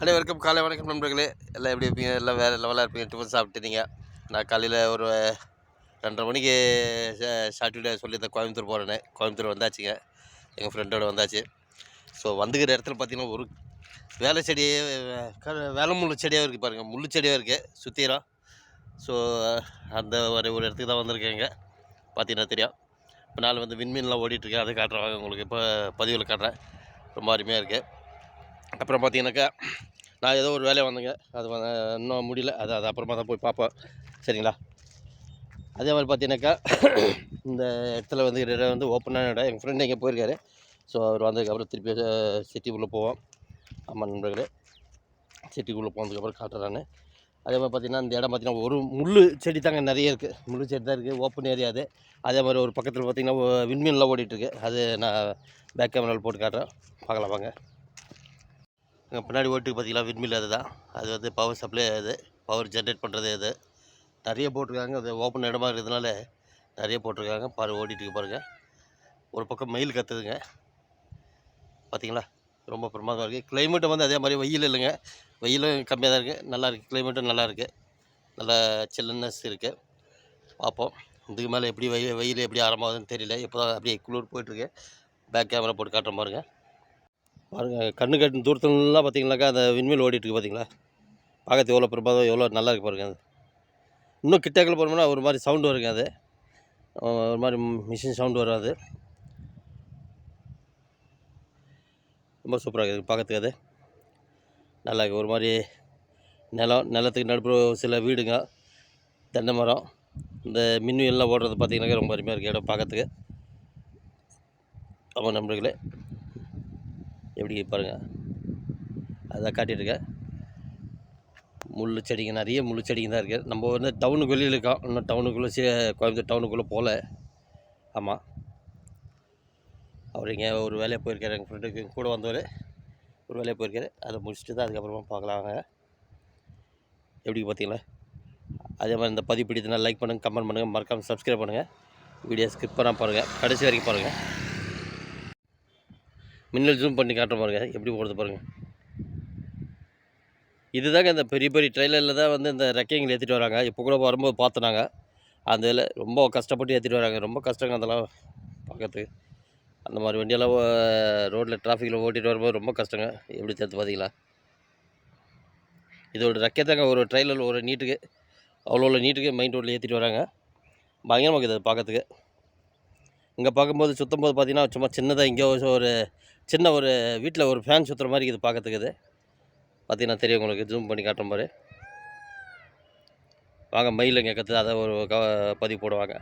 அனைவருக்கும் காலை வணக்கம் நண்பர்களே. எல்லாம் எப்படி இருப்பீங்க? எல்லாம் வேறு லெவலாக இருப்பீங்க? டிஃபன் சாப்பிட்டுட்டீங்க நான் காலையில் ஒரு ரெண்டரை மணிக்கு சாட்டர்டே சொல்லியிருந்தேன். கோயம்புத்தூர் போகிறேன்னு கோயம்புத்தூர் வந்தாச்சுங்க. எங்கள் ஃப்ரெண்டோட வந்தாச்சு. ஸோ வந்துக்கிற இடத்துல பார்த்தீங்கன்னா ஒரு வேலை செடி க- வேலை முள்ளு செடியாக இருக்குது பாருங்கள் முள்ளு செடியாக இருக்குது சுற்றிடும் ஸோ அந்த ஒரு ஒரு இடத்துக்கு தான் வந்திருக்கேங்க. பார்த்தீங்கன்னா தெரியும். இப்போ நாள் வந்து விண்மீன்லாம் ஓடிட்டுருக்கேன் அதை காட்டுறேன். உங்களுக்கு இப்போ பதிவில் காட்டுறேன். ரொம்ப அருமையாக இருக்குது அப்புறம் பார்த்தீங்கன்னாக்கா நான் ஏதோ ஒரு வேலையை வந்தேங்க. அது இன்னும் முடியல. அது அது அப்புறமா தான் போய் பார்ப்போம் சரிங்களா? அதே மாதிரி பார்த்தீங்கன்னாக்கா இந்த இடத்துல வந்து இடம் வந்து ஓப்பனான இடம். எங்கள் ஃப்ரெண்டு எங்கே போயிருக்காரு. ஸோ அவர் வந்ததுக்கப்புறம் திருப்பி சிட்டிக்குள்ளே போவோம். ஆமாம் நண்பர்களே. சிட்டிக்குள்ளே போனதுக்கப்புறம் காட்டுறேன் நான். அதே மாதிரி பார்த்தீங்கன்னா இந்த இடம் பார்த்தீங்கன்னா ஒரு முள்ளு செடி தாங்க நிறைய இருக்குது முள்ளு செடி தான் இருக்குது ஓப்பன் ஏரியா அது. அதே மாதிரி ஒரு பக்கத்தில் பார்த்தீங்கன்னா விண்மீன்லாம் ஓடிட்டுருக்கு அது நான் பேக் கேமராவில் போட்டு காட்டுறேன். பார்க்கலாம் வாங்க. பின்னாடி ஓட்டுக்கு பார்த்தீங்களா விண்மில் அதுதான். அது வந்து பவர் சப்ளை அது. பவர் ஜென்ரேட் பண்ணுறது அது. நிறைய போட்டிருக்காங்க. அது ஓப்பன் இடமா இருக்கிறதுனால நிறைய போட்டிருக்காங்க. பாரு ஓடிட்டு பாருங்கள் ஒரு பக்கம் மயில் கத்துதுங்க. பார்த்தீங்களா ரொம்ப பிரமாதமாக இருக்குது கிளைமேட்டும் வந்து அதே மாதிரி வெயில் இல்லைங்க. வெயிலும் கம்மியாக தான் இருக்குது நல்லா இருக்குது கிளைமேட்டும் நல்லா இருக்குது நல்லா சில்லுனஸ் இருக்குது பார்ப்போம். இதுக்கு மேலே எப்படி வெயில் வெயில் எப்படி ஆரம்பமாகுதுன்னு தெரியல. இப்போ தான் அப்படியே குளிர் போயிட்டுருக்கு பேக் கேமரா போட்டு காட்டுற மாதிரிங்க பாருங்கள் கண்ணு கட்டின தூரத்துலலாம் பார்த்திங்கனாக்கா அந்த விண்மில் ஓடிட்டுருக்கு பார்த்தீங்களா? பார்க்கறது எவ்வளோ பிரபாதம் எவ்வளோ நல்லா இருக்கு பாருங்கள் அது. இன்னும் கிட்டக்கில் போனோம்னா ஒரு மாதிரி சவுண்டு வருங்க அது. ஒரு மாதிரி மிஷின் சவுண்டு வரும் அது. ரொம்ப சூப்பராக இருக்குது பார்க்கறதுக்கு அது. நல்லா இருக்கு. ஒரு மாதிரி நிலம் நிலத்துக்கு நடுப்புற சில வீடுங்க தென்னை மரம் இந்த மின்வெல்லாம் ஓடுறது பார்த்திங்கனாக்கா ரொம்ப அருமையாக இருக்குது இடம் பார்க்கறதுக்கு. ஆமாம் நண்பர்களே. எப்படி பாருங்கள் அதான் காட்டியிருக்கேன் முள்ளு செடிங்க நிறைய முள்ளு செடிங்க தான் இருக்குது நம்ம வந்து டவுனுக்கு வெளியில் இருக்கோம். இன்னும் டவுனுக்குள்ளே சே கோயம்புத்தூர் டவுனுக்குள்ளே போகல ஆமாம் அவர் இங்கே ஒரு வேலையை போயிருக்காரு. எங்கள் ஃப்ரெண்டுக்கு கூட வந்தவர். ஒரு வேலையை போயிருக்காரு. அதை முடிச்சுட்டு தான் அதுக்கப்புறமா பார்க்கலாம் வாங்க எப்படி பார்த்தீங்களா? அதே மாதிரி இந்த பதிவு பிடித்தனா லைக் பண்ணுங்கள் கமெண்ட் பண்ணுங்கள் மறக்காமல் சப்ஸ்கிரைப் பண்ணுங்கள் வீடியோ ஸ்கிப் பண்ணால் பாருங்கள் கடைசி வரைக்கும் பாருங்கள் மின்னல் ஜூம் பண்ணி காட்டுற பாருங்கள் எப்படி போடுறது பாருங்கள் இதுதாங்க இந்த பெரிய பெரிய ட்ரெயிலரில் தான் வந்து இந்த ரெக்கைங்களை ஏற்றிட்டு வராங்க. இப்போ கூட வரும்போது பார்த்தோனாங்க அந்த இதில் ரொம்ப கஷ்டப்பட்டு ஏற்றிட்டு வராங்க. ரொம்ப கஷ்டங்க அதெல்லாம் பார்க்கறதுக்கு அந்த மாதிரி வண்டியெல்லாம் ரோட்டில் டிராஃபிக்கில் ஓட்டிகிட்டு வரும்போது ரொம்ப கஷ்டங்க. எப்படி சேர்த்து பார்த்தீங்களா இதோட ரெக்கை தாங்க. ஒரு ட்ரெயிலர் ஒரு நீட்டுக்கு அவ்வளோ நீட்டுக்கு மெயின் ரோட்டில் ஏற்றிட்டு வராங்க. பயங்கரமாக இருக்குது அது பார்க்கறதுக்கு இங்கே பார்க்கும்போது சுற்றும் போது பார்த்தீங்கன்னா சும்மா சின்னதாக இங்கே ஒரு சின்ன ஒரு வீட்டில் ஒரு ஃபேன் சுற்றுற மாதிரி இது பார்க்கறதுக்கு இது. பார்த்தீங்கன்னா தெரியும் உங்களுக்கு ஜூம் பண்ணி காட்டுற மாதிரி. வாங்க மயில் இங்கே கற்று அதை ஒரு க பதிவு போடுவாங்க.